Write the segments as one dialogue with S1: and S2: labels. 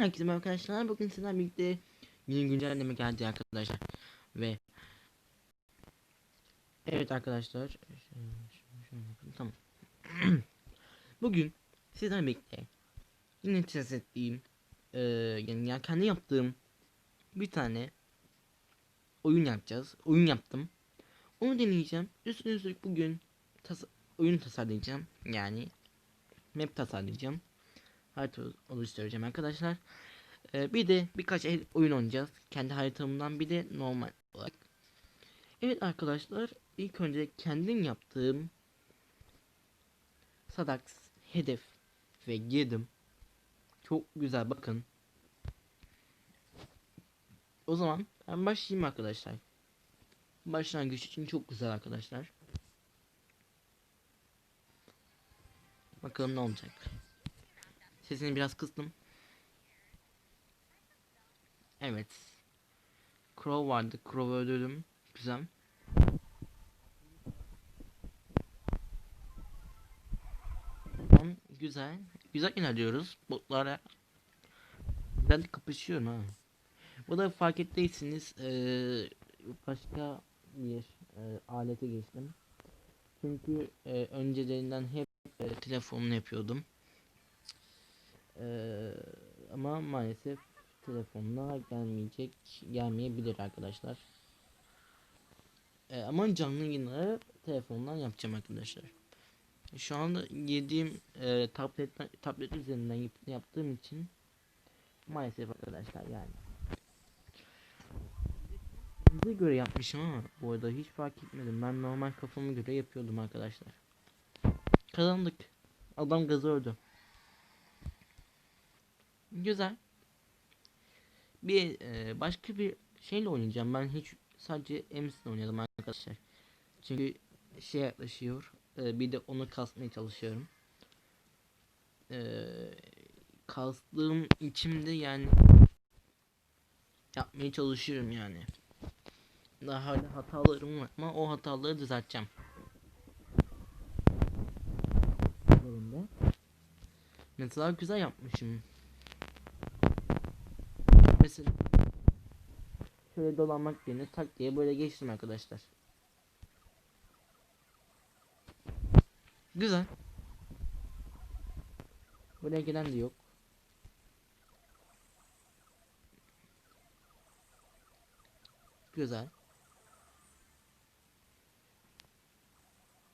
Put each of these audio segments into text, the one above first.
S1: Herkese merhaba arkadaşlar. Bugün sizlerle birlikte yeni güncelleme geldi arkadaşlar. Ve Evet arkadaşlar. Tamam. Bugün sizlerle birlikte yine test ettiğim eee yani ya kendi yaptığım bir tane oyun yapacağız. Oyun yaptım. Onu deneyeceğim. Üstüne üstlük bugün tas oyun tasarlayacağım. Yani map tasarlayacağım. Harita oluşturacağım arkadaşlar. Ee, bir de birkaç oyun oynayacağız. Kendi haritamdan bir de normal olarak. Evet arkadaşlar ilk önce kendim yaptığım Sadax hedef ve girdim. Çok güzel bakın. O zaman ben başlayayım arkadaşlar. Başlangıç için çok güzel arkadaşlar. Bakalım ne olacak. Sesini biraz kıstım. Evet. Crow vardı. Crow'u öldürdüm. Güzel. Güzel. Güzel ilerliyoruz. Botlara de kapışıyorum ha. Bu da fark ettiyseniz eee, başka bir eee, alete geçtim. Çünkü eee, öncelerinden hep eee, telefonla yapıyordum. Eee, ama maalesef telefonla gelmeyecek, gelmeyebilir arkadaşlar. Eee, ama canlı yayınları telefondan yapacağım arkadaşlar. Şu anda yediğim eee tablet tablet üzerinden yap- yaptığım için maalesef arkadaşlar yani. Bize göre yapmışım ama bu arada hiç fark etmedim. Ben normal kafama göre yapıyordum arkadaşlar. Kazandık. Adam gazı öldü. Güzel. Bir e, başka bir şeyle oynayacağım. Ben hiç sadece Ems'le oynadım arkadaşlar. Çünkü şey yaklaşıyor. E, bir de onu kasmaya çalışıyorum. E, kastığım içimde yani yapmaya çalışıyorum yani. Daha hala hatalarım var ama o hataları düzelteceğim. Mesela güzel yapmışım. Mesela şöyle dolanmak yerine tak diye böyle geçtim arkadaşlar. Güzel. Buraya gelen de yok. Güzel.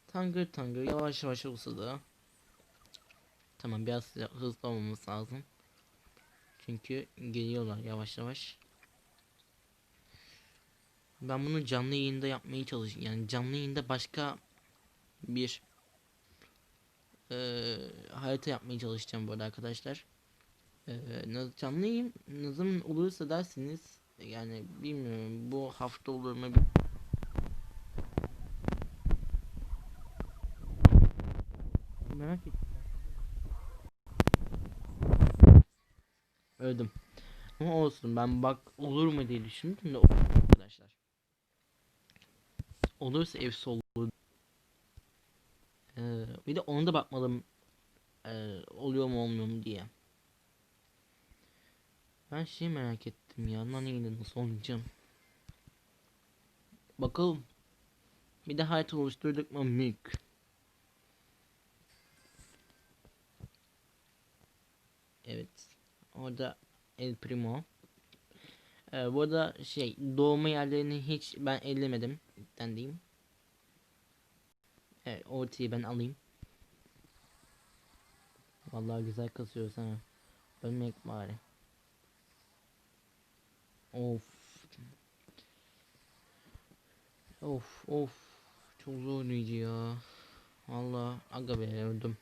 S1: Tangır tangır yavaş yavaş olsa. Tamam biraz hızlı olmamız lazım. Çünkü geliyorlar yavaş yavaş. Ben bunu canlı yayında yapmaya çalışıyorum. Yani canlı yayında başka bir eee, harita yapmaya çalışacağım bu arada arkadaşlar. Na- canlı yayın ne zaman olursa dersiniz yani bilmiyorum bu hafta olur mu merak ettim. Öldüm. Ama olsun ben bak olur mu diye düşündüm de. Olursa efsi olur. Ee, bir de onu da bakmadım ee, oluyor mu olmuyor mu diye. Ben şey merak ettim ya Nani'yle nasıl oynayacağım. Bakalım. Bir de harita oluşturduk mu mük. Evet. Orada El Primo. Ee, bu arada şey doğma yerlerini hiç ben ellemedim. Ben diyeyim. Evet ortayı ben alayım. Vallahi güzel kasıyoruz ha. Ölmek bari. Of. Of of. Çok zorlayıcı ya. Vallahi aga be öldüm.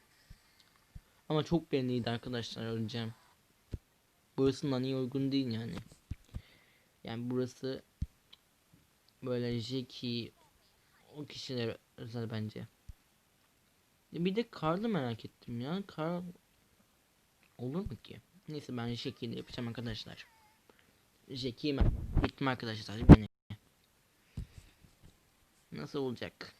S1: Ama çok belliydi arkadaşlar öleceğim. Burası Nani'ye uygun değil yani. Yani burası böyle Jackie o kişilere özel bence. Bir de Karl'ı merak ettim ya. Karl olur mu ki? Neyse ben Jackie'yle yapacağım arkadaşlar. Ben gittim arkadaşlar beni. Nasıl olacak?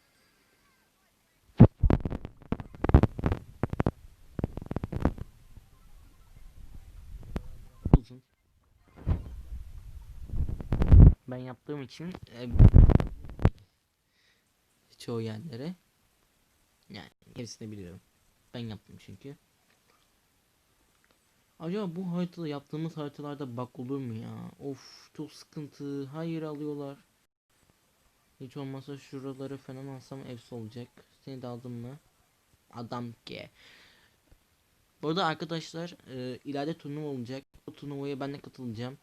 S1: Ben yaptığım için e, çoğu yerlere yani hepsini biliyorum. Ben yaptım çünkü. Acaba bu haritada yaptığımız haritalarda bug olur mu ya? Of çok sıkıntı. Hayır alıyorlar. Hiç olmazsa şuraları falan alsam efs olacak. Seni de aldım mı? Adam ki. Bu arada arkadaşlar e, ileride turnuva olacak. O turnuvaya ben de katılacağım.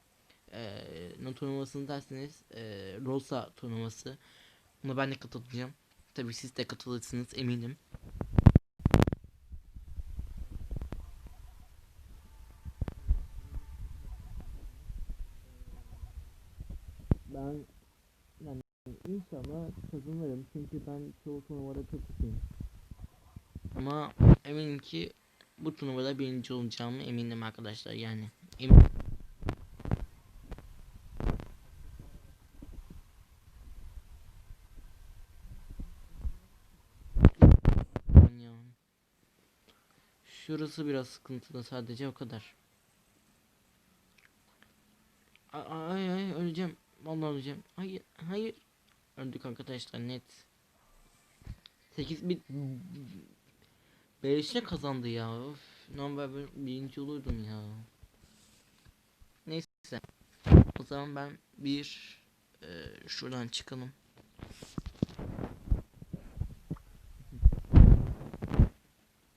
S1: E, turnuvasını derseniz e, Rosa turnuvası. Buna ben de katılacağım. Tabii siz de katılırsınız eminim. Ben yani inşallah kazanırım çünkü ben çoğu turnuvada kötüyüm. Ama eminim ki bu turnuvada birinci olacağımı eminim arkadaşlar yani. Emin. Aman ya. Şurası biraz sıkıntılı sadece o kadar. Ay ay öleceğim. Vallahi öleceğim. Hayır hayır. Öldük arkadaşlar net. 8 bit Beleşine kazandı ya. Of. Normal birinci olurdum ya. Neyse. O zaman ben bir e, şuradan çıkalım.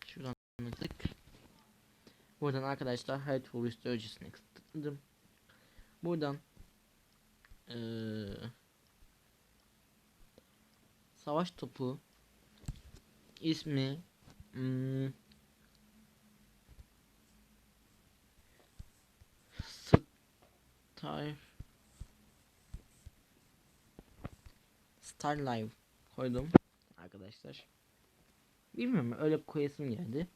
S1: Şuradan tık. Buradan arkadaşlar Head for Restoration'ı tıkladım. Buradan eee savaş topu ismi hmm, Star Star Live koydum arkadaşlar. Bilmiyorum öyle koyasım geldi.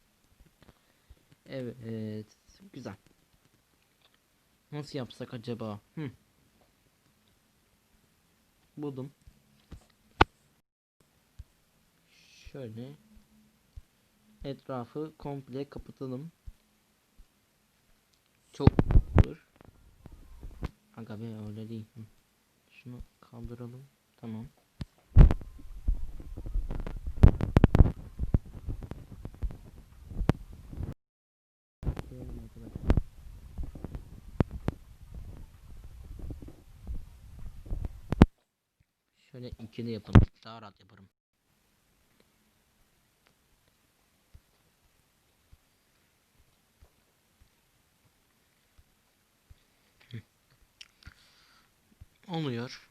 S1: Evet güzel. Nasıl yapsak acaba? Hı. Buldum. Şöyle etrafı komple kapatalım. Çok olur. Aga be öyle değil. Hı. Şunu kaldıralım. Tamam. Koyalım arkadaşlar. İkili yapalım. Daha rahat yaparım. Oluyor.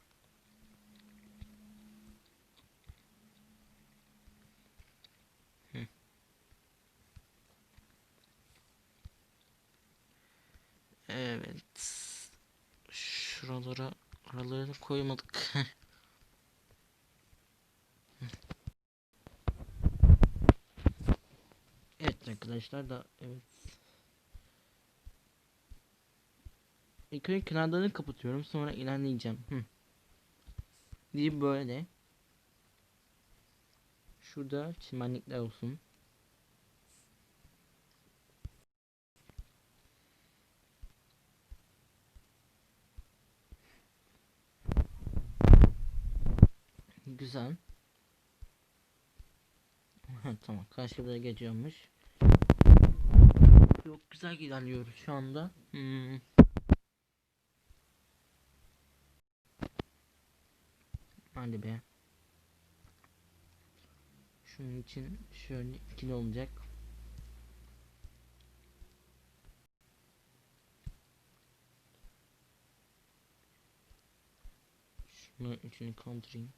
S1: Evet. Şuralara aralarını koymadık. Evet arkadaşlar da evet. İlk önce kenarlarını kapatıyorum sonra ilerleyeceğim. Hı. Bir böyle. Şurada çimenlikler olsun. Güzel. Tamam karşıda geçiyormuş. Güzel ilerliyoruz şu anda. Hmm. Hadi be. Şunun için şöyle ikili olacak. Şunu üçünü kaldırayım.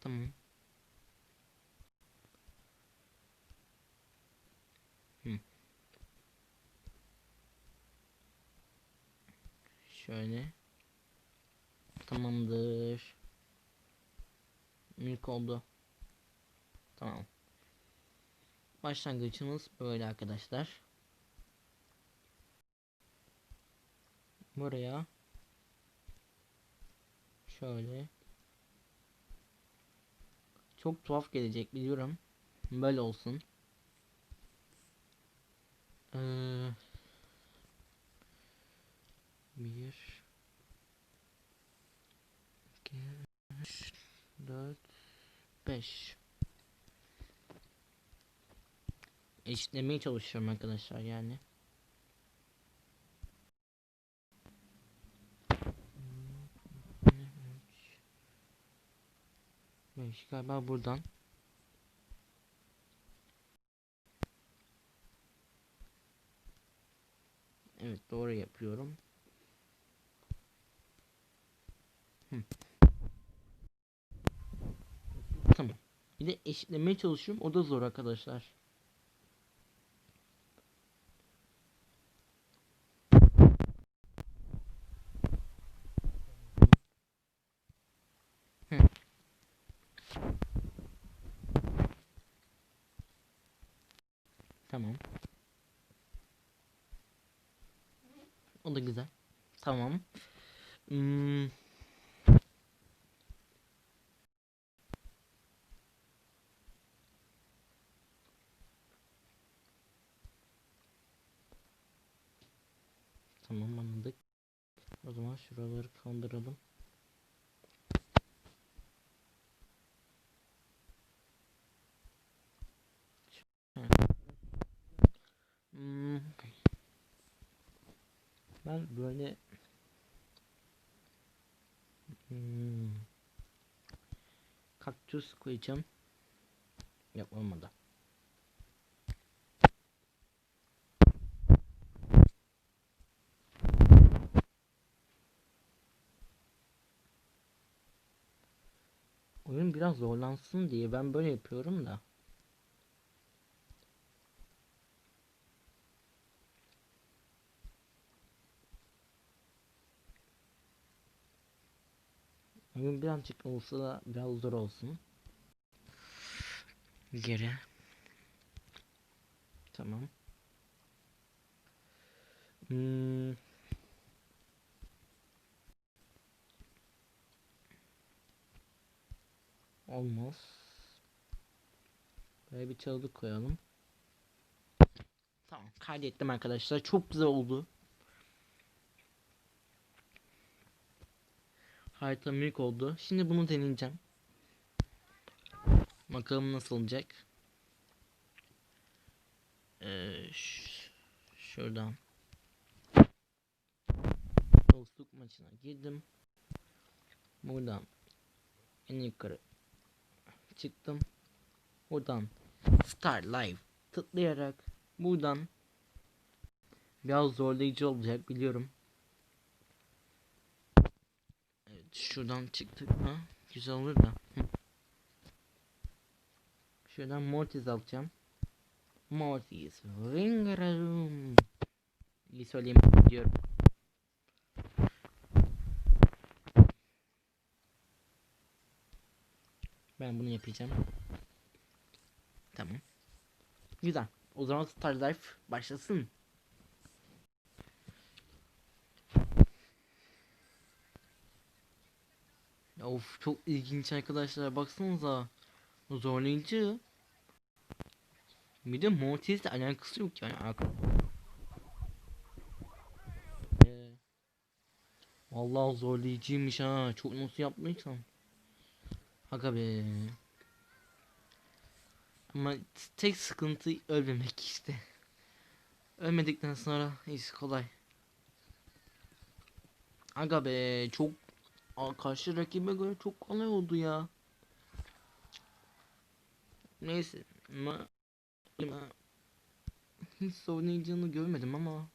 S1: Tamam. Hı. Şöyle. Tamamdır. Mülk oldu. Tamam. Başlangıcımız böyle arkadaşlar. Buraya şöyle çok tuhaf gelecek biliyorum. Böyle olsun. Ee, bir 3 4 5 Eşitlemeye çalışıyorum arkadaşlar yani. Beş galiba buradan. Evet doğru yapıyorum. Tamam. Bir de eşitlemeye çalışıyorum. O da zor arkadaşlar. Tamam. O da güzel. Tamam. Hmm. Tamam anladık. O zaman şuraları kaldıralım. Şöyle. Hmm. Ben böyle hmm. kaktüs koyacağım. Yok olmadı. Oyun biraz zorlansın diye ben böyle yapıyorum da. Oyun birazcık olsa da biraz zor olsun. Geri. Tamam. Hmm. Olmaz. Böyle bir çalılık koyalım. Tamam kaydettim arkadaşlar. Çok güzel oldu. Harita büyük oldu. Şimdi bunu deneyeceğim. Bakalım nasıl olacak. Ee, şuradan. Dostluk maçına girdim. Buradan en yukarı çıktım. Buradan Start Live tıklayarak buradan biraz zorlayıcı olacak biliyorum. Evet şuradan çıktık mı güzel olur da. Şuradan Mortis alacağım. Mortis Ringarum. İyi söyleyeyim diyorum. Ben bunu yapacağım. Tamam. Güzel. O zaman Star başlasın. Of çok ilginç arkadaşlar baksanıza. Zorlayıcı. Bir de Mortis'le alakası yok yani. Ee, Vallahi zorlayıcıymış ha. Çok nasıl yaptıysam. Aga be. Ama tek sıkıntı ölmemek işte. Ölmedikten sonra iyisi kolay. Aga be çok Aa, karşı rakibe göre çok kolay oldu ya. Neyse hiç oynayacağını görmedim ama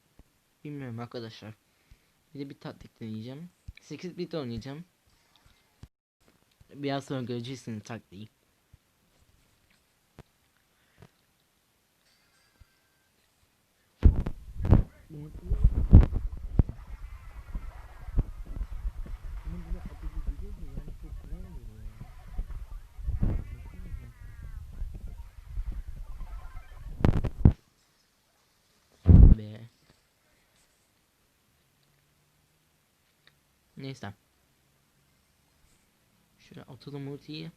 S1: bilmiyorum arkadaşlar. Bir de bir taktik deneyeceğim. 8 bit oynayacağım. Biraz sonra göreceksiniz taktiği. Be. Neyse. Şöyle atalım ultiyi.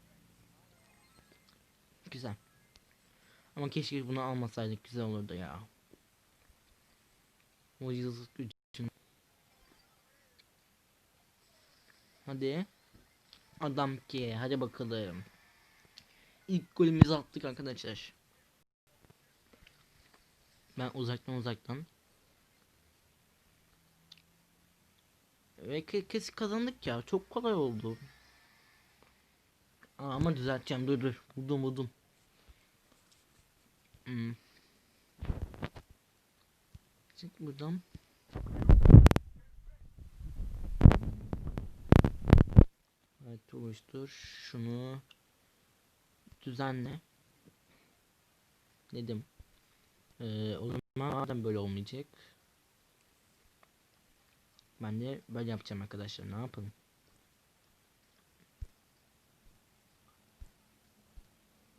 S1: Güzel. Ama keşke bunu almasaydık güzel olurdu ya. O yıldız gücün. Hadi. Adam ki hadi bakalım. İlk golümüzü attık arkadaşlar. Ben uzaktan uzaktan. Ve ke- kes kazandık ya. Çok kolay oldu. Aa, ama düzelteceğim. Dur dur. Buldum buldum. Hmm. Çık buradan. Evet oluştur. Şunu düzenle. Dedim. Ee, o zaman madem böyle olmayacak. Ben de böyle yapacağım arkadaşlar. Ne yapalım?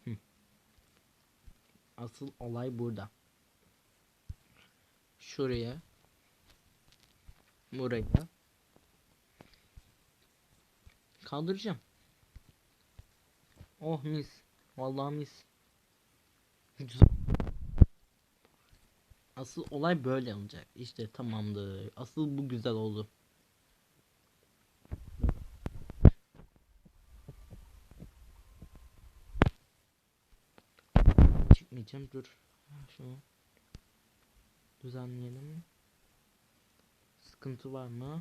S1: Hı. Asıl olay burada. Şuraya. Buraya. Kaldıracağım. Oh mis. Vallahi mis. Güzel. Asıl olay böyle olacak. İşte tamamdır. Asıl bu güzel oldu. Çıkmayacağım dur. Şunu düzenleyelim. Sıkıntı var mı?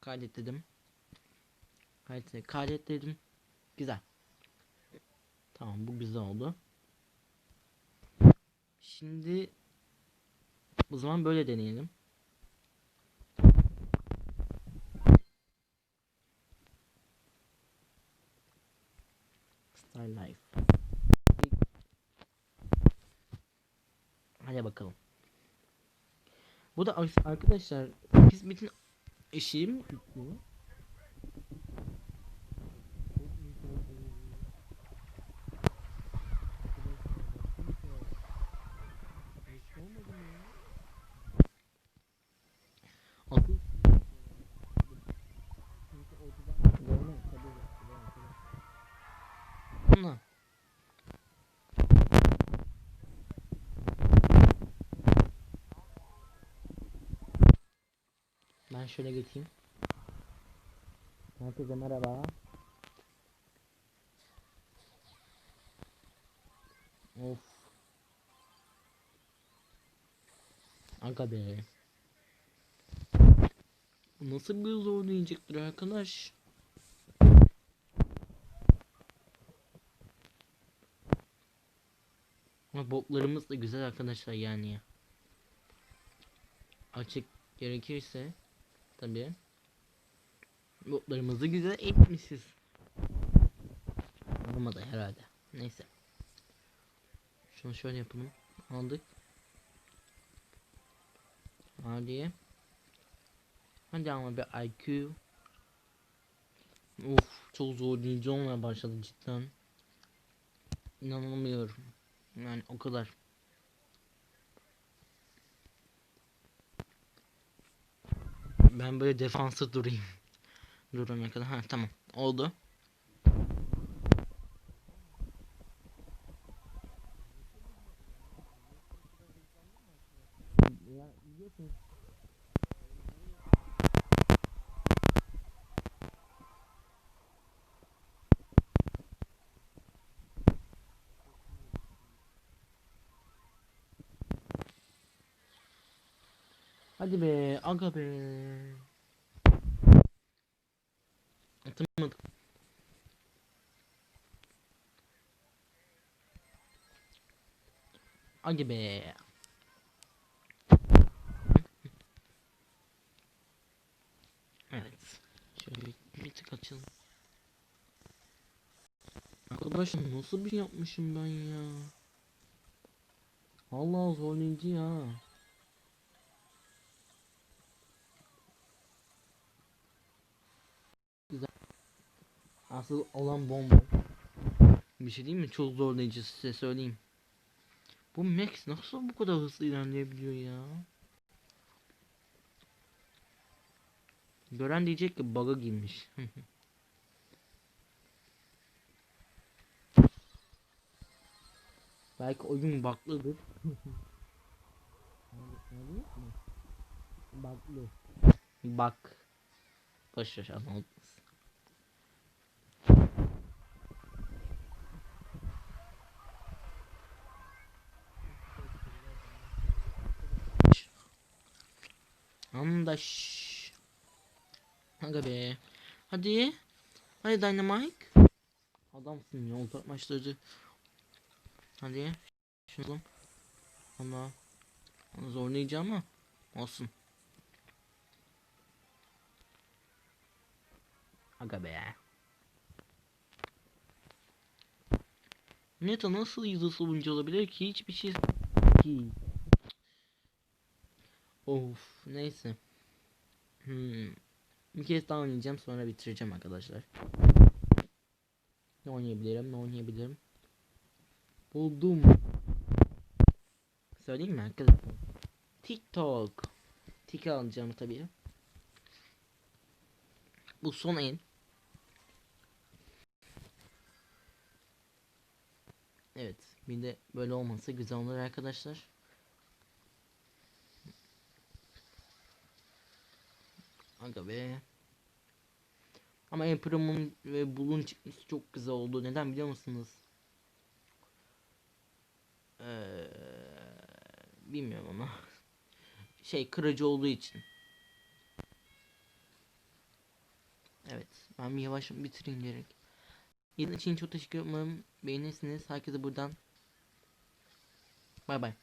S1: Kaydet dedim. Kaydet, kaydet dedim. Güzel. Tamam bu güzel oldu. Şimdi o zaman böyle deneyelim. Style Life. Hadi bakalım. Bu da ar- arkadaşlar biz bütün eşiğim Ben şöyle geçeyim. Herkese merhaba. Of. Aga be. Nasıl bir zorlayacaktır arkadaş? Ama botlarımız da güzel arkadaşlar yani. Açık gerekirse tabii. Botlarımızı güzel etmişiz. Olmadı herhalde. Neyse. Şunu şöyle yapalım. Aldık. Hadi. Hadi ama bir IQ. Of çok zorlayıcı olmaya başladı cidden. İnanamıyorum. Yani o kadar. Ben böyle defansa durayım. Durana kadar. Ha tamam. Oldu. Ya biliyorsun. Hadi be, aga be. Atamadım. Hadi be. Evet. Şöyle bir tık açalım. Arkadaşlar nasıl bir şey yapmışım ben ya? Allah zorlayıcı ya. Asıl olan bomba. Bir şey değil mi? Çok zorlayıcı size söyleyeyim. Bu Max nasıl bu kadar hızlı ilerleyebiliyor ya? Gören diyecek ki bug'a girmiş. Belki oyun bug'lıdır. Bug'lı. Bug. Boş ver Andaş. Aga be. Hadi. Hadi Dynamite. Adamsın ya ortak maçları. Hadi. Şunu. Ama onu zorlayacağım ama olsun. Aga be. Neta nasıl yıldız oyuncu olabilir ki hiçbir şey ki. Of neyse. Hmm. Bir kez daha oynayacağım sonra bitireceğim arkadaşlar. Ne oynayabilirim ne oynayabilirim. Buldum. Söyleyeyim mi arkadaşlar? TikTok. Tik alacağım tabii. Bu son el. Evet. Bir de böyle olmasa güzel olur arkadaşlar. Aga be. Ama Emperor'un ve Bull'un çıkması çok güzel oldu. Neden biliyor musunuz? Ee, bilmiyorum ama. Şey kırıcı olduğu için. Evet. Ben bir yavaş bitireyim gerek. İzlediğiniz için çok teşekkür ederim. Umarım beğenirsiniz. Herkese buradan. Bay bay.